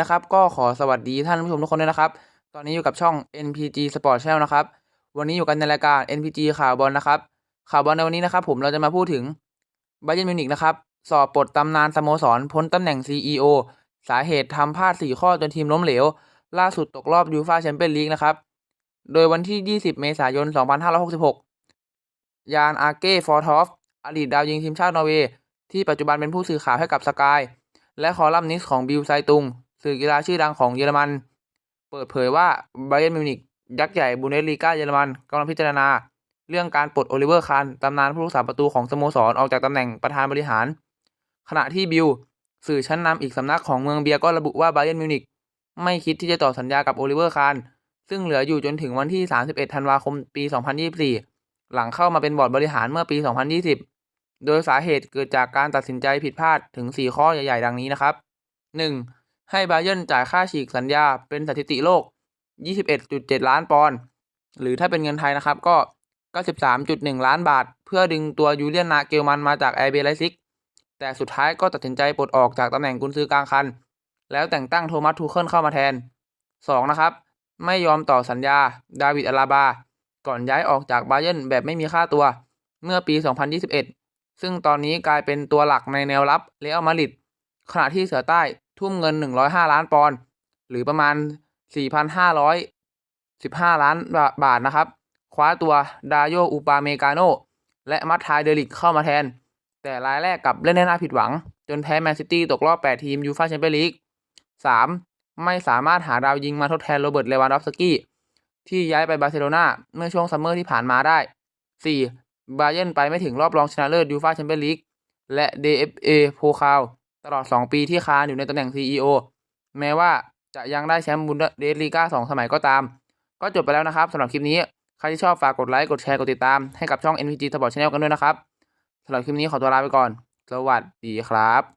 นะครับ ก็ขอสวัสดีท่านผู้ชมทุกคนด้วยนะครับ ตอนนี้อยู่กับช่อง NPG Sport Channel นะครับ วันนี้อยู่กันในรายการ NPG ข่าวบอลนะครับ ข่าวบอลในวันนี้นะครับ ผมเราจะมาพูดถึงบ a เ e r n m มิวนิกนะครับ สอบปลดตำนานสโมสรพ้นตำแหน่ง CEO สาเหตุทำพลาด 4 ข้อจนทีมล้มเหลว ล่าสุดตกรอบยูฟาแชมเปี้ยนลีกนะครับ โดยวันที่ 20 เมษายน 2566 ยานอาเก้ฟอร์ทอฟอดีตดาวยิงทีมชาตินอร์เวย์ที่ปัจจุบันเป็นผู้สื่อข่าวให้กับสกายและคอลัมนิสต์ของบิลไซตุง สื่อกีฬาชื่อดังของเยอรมัน เปิดเผยว่าไบเ e r n m มิวนิกยักษ์ใหญ่บุนเดสลีกาเยอรมันกำลังพิจารณา เรื่องการปลดโอลิเวอร์คานตำนานผู้รักษาประตูของสโมสรออกจากตำแหน่งประธานบริหาร ขณะที่บิลสื่อชั้นนำอีกสำนักของเมืองเบียก็ระบุว่าไบเ e r n m มิวนิกไม่คิดที่จะต่อสัญญากับโอลิเวอร์คานซึ่งเหลืออยู่จนถึงวันที่ 31 ธันวาคม ปี 2024 หลังเข้ามาเป็นบอร์ดบริหารเมื่อปี 2020 โดยสาเหตุเกิดจากการตัดสินใจผิดพลาดถึง 4 ข้อใหญ่ ๆ ดังนี้นะครับ 1. ให้บาเยิร์นจ่ายค่าฉีกสัญญาเป็นสถิติโลก 21.7 ล้านปอนด์หรือถ้าเป็นเงินไทยนะครับก็ 93.1 ล้านบาท เพื่อดึงตัวยูเลียนนาเกลมันมาจากแอร์เบไลซิก แต่สุดท้ายก็ตัดสินใจปลดออกจากตำแหน่งกุนซือกลางคัน แล้วแต่งตั้งโทมัสทูเคิลเข้ามาแทน 2. นะครับ ไม่ยอมต่อสัญญาดาวิดอาราบา ก่อนย้ายออกจากบาเยิร์นแบบไม่มีค่าตัว เมื่อปี 2021 ซึ่งตอนนี้กลายเป็นตัวหลักในแนวรับเรอัลมาริดขณะที่เสือใต้ ทุ่มเงิน 105 ล้านปอนด์หรือประมาณ 4,515 ล้านบาทนะครับ คว้าตัวดาโยอูปาเมกาโนและมัตทายเดลิกเข้ามาแทน แต่รายแรกกับเล่นได้น่าผิดหวัง จนแพ้แมนซิตี้ตกรอบ 8 ทีมยูฟาแชมเปี้ยนลีก 3. ไม่สามารถหาดาวยิงมาทดแทนโรเบิร์ตเลวานดอฟสกี้ที่ย้ายไปบาร์เซโลนาเมื่อช่วงซัมเมอร์ที่ผ่านมาได้ 4. บาเยนไปไม่ถึงรอบรองชนะเลิศยูฟาแชมเปี้ยนลีกและ DFA โพคาว ตลอด 2 ปีที่ค้านอยู่ในตำแหน่ง CEO แม้ว่าจะยังได้แชมป์บุนเดสลีกา2สมัยก็ตาม ก็จบไปแล้วนะครับสำหรับคลิปนี้ ใครที่ชอบฝากกดไลค์ กดแชร์ กดติดตามให้กับช่อง NPG Sport Channel กันด้วยนะครับสำหรับคลิปนี้ขอตัวลาไปก่อน สวัสดีครับ